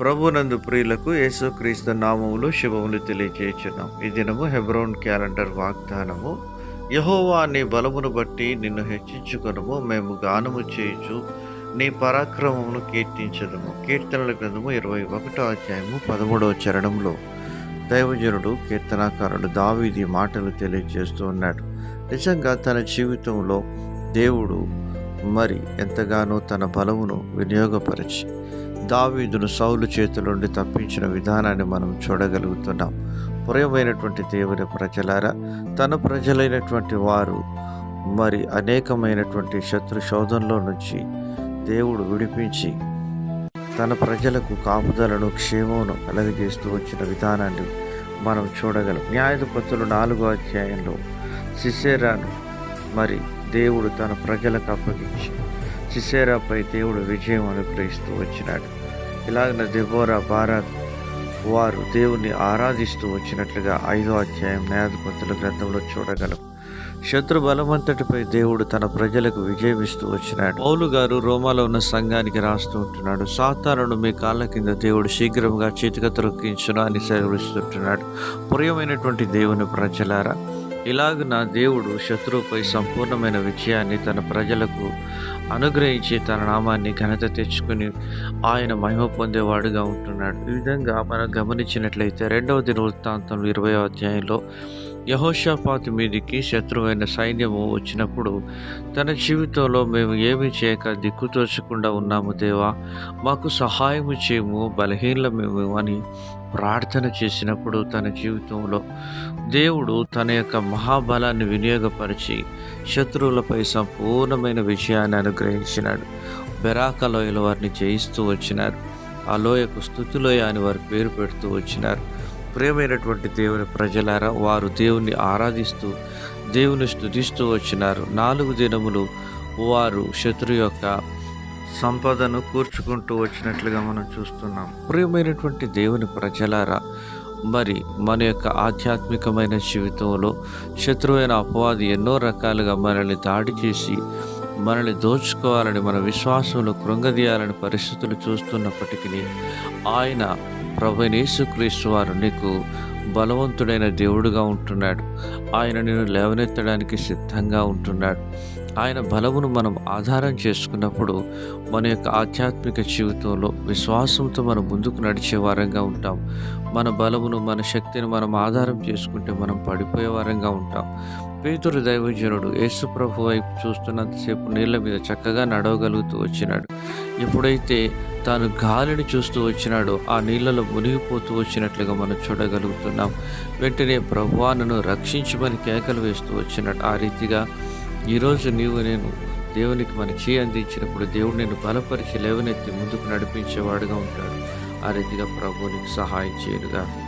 ప్రభునందు ప్రియులకు యేసుక్రీస్తు నామములు శుభములు తెలియజేయుచున్నాం ఈ దినము హెబ్రోన్ క్యాలెండర్ వాగ్దానము. యహోవా నీ బలమును బట్టి నిన్ను హెచ్చించుకొనము. మేము గానము చేయుచు నీ పరాక్రమమును కీర్తించదము. కీర్తనల గ్రంథము ఇరవై ఒకటో అధ్యాయము పదమూడవ చరణంలో దైవజనుడు కీర్తనాకారుడు దావీది మాటలు తెలియజేస్తూ ఉన్నాడు. నిజంగా తన జీవితంలో దేవుడు మరి ఎంతగానో తన బలమును వినియోగపరిచి దావీదును సౌలు చేతుల నుండి తప్పించిన విధానాన్ని మనం చూడగలుగుతున్నాం. ప్రియమైనటువంటి దేవుని ప్రజలారా తన ప్రజలైనటువంటి వారు మరి అనేకమైనటువంటి శత్రు శోధనలో నుంచి దేవుడు విడిపించి తన ప్రజలకు కాపుదలను క్షేమమును కలగజేస్తూ వచ్చిన విధానాన్ని మనం చూడగలం. న్యాయధిపతులు నాలుగో అధ్యాయంలో సిసేరాను మరి దేవుడు తన ప్రజలకు అప్పగించి. సిసేరాపై దేవుడు విజయం అనుగ్రహిస్తూ వచ్చినాడు. ఇలాగిన దెబోరా భారత్ వారు దేవుణ్ణి ఆరాధిస్తూ వచ్చినట్లుగా ఐదో అధ్యాయం న్యాయాధిపతుల గ్రంథంలో చూడగలం. శత్రు బలమంతటిపై దేవుడు తన ప్రజలకు విజయం ఇస్తూ వచ్చినాడు. పౌలు గారు రోమాలో ఉన్న సంఘానికి రాస్తూ ఉంటున్నాడు. సాతానుడు మీ కాళ్ళ కింద దేవుడు శీఘ్రంగా చేతిక తొలగించును అని సెలవిస్తుంటున్నాడు ప్రియమైనటువంటి దేవుని ప్రజలారా ఇలాగున దేవుడు శత్రువుపై సంపూర్ణమైన విజయాన్ని తన ప్రజలకు అనుగ్రహించి తన నామాన్ని ఘనత తెచ్చుకుని ఆయన మహిమ పొందేవాడుగా ఉంటున్నాడు. ఈ విధంగా మనం గమనించినట్లయితే రెండవ దినవృత్తాంతం ఇరవై అధ్యాయంలో యహోషాపాతి మీదికి శత్రువైన సైన్యము వచ్చినప్పుడు తన జీవితంలో మేము ఏమి చేయక దిక్కుతోచకుండా ఉన్నాము దేవా మాకు సహాయము చేయము బలహీనమేము అని ప్రార్థన చేసినప్పుడు తన జీవితంలో దేవుడు తన యొక్క మహాబలాన్ని వినియోగపరిచి శత్రువులపై సంపూర్ణమైన విజయాన్ని అనుగ్రహించినాడు. బెరాకలోయలు వారిని జయిస్తూ వచ్చినారు. ఆ లోయకు స్థుతిలోయ అని వారి పేరు పెడుతూ వచ్చినారు. ప్రేమైనటువంటి దేవుని ప్రజలారా వారు దేవుణ్ణి ఆరాధిస్తూ దేవుని స్థుతిస్తూ వచ్చినారు. నాలుగు దినములు వారు శత్రు యొక్క సంపదను కూర్చుకుంటూ వచ్చినట్లుగా మనం చూస్తున్నాం. ప్రియమైనటువంటి దేవుని ప్రజలారా మరి మన యొక్క ఆధ్యాత్మికమైన జీవితంలో శత్రువైన అపవాది ఎన్నో రకాలుగా మనల్ని దాడి చేసి మనల్ని దోచుకోవాలని మన విశ్వాసంలో కృంగదీయాలని పరిస్థితులు చూస్తున్నప్పటికీ ఆయన ప్రభు యేసుక్రీస్తు వారు నీకు బలవంతుడైన దేవుడుగా ఉంటున్నాడు. ఆయన నిన్ను లేవనెత్తడానికి సిద్ధంగా ఉంటున్నాడు. ఆయన బలమును మనం ఆధారం చేసుకున్నప్పుడు మన యొక్క ఆధ్యాత్మిక జీవితంలో విశ్వాసంతో మనం ముందుకు నడిచే వారంగా ఉంటాం. మన బలమును మన శక్తిని మనం ఆధారం చేసుకుంటే మనం పడిపోయే వారంగా ఉంటాం. పేతురు దైవజనుడు యేసు ప్రభు వైపు చూస్తున్నంతసేపు నీళ్ళ మీద చక్కగా నడవగలుగుతూ వచ్చినాడు. ఎప్పుడైతే తాను గాలిని చూస్తూ వచ్చినాడో ఆ నీళ్ళలో మునిగిపోతూ వచ్చినట్లుగా మనం చూడగలుగుతున్నాం. వెంటనే ప్రభువానను రక్షించమని కేకలు వేస్తూ వచ్చినట్టు ఆ రీతిగా ఈరోజు నీవు నేను దేవునికి మన చేయి అందించినప్పుడు దేవుడు నేను బలపరిచి లేవనెత్తి ముందుకు నడిపించేవాడుగా ఉంటాడు. ఆ రీతిగా ప్రభు సహాయం చేయనుగా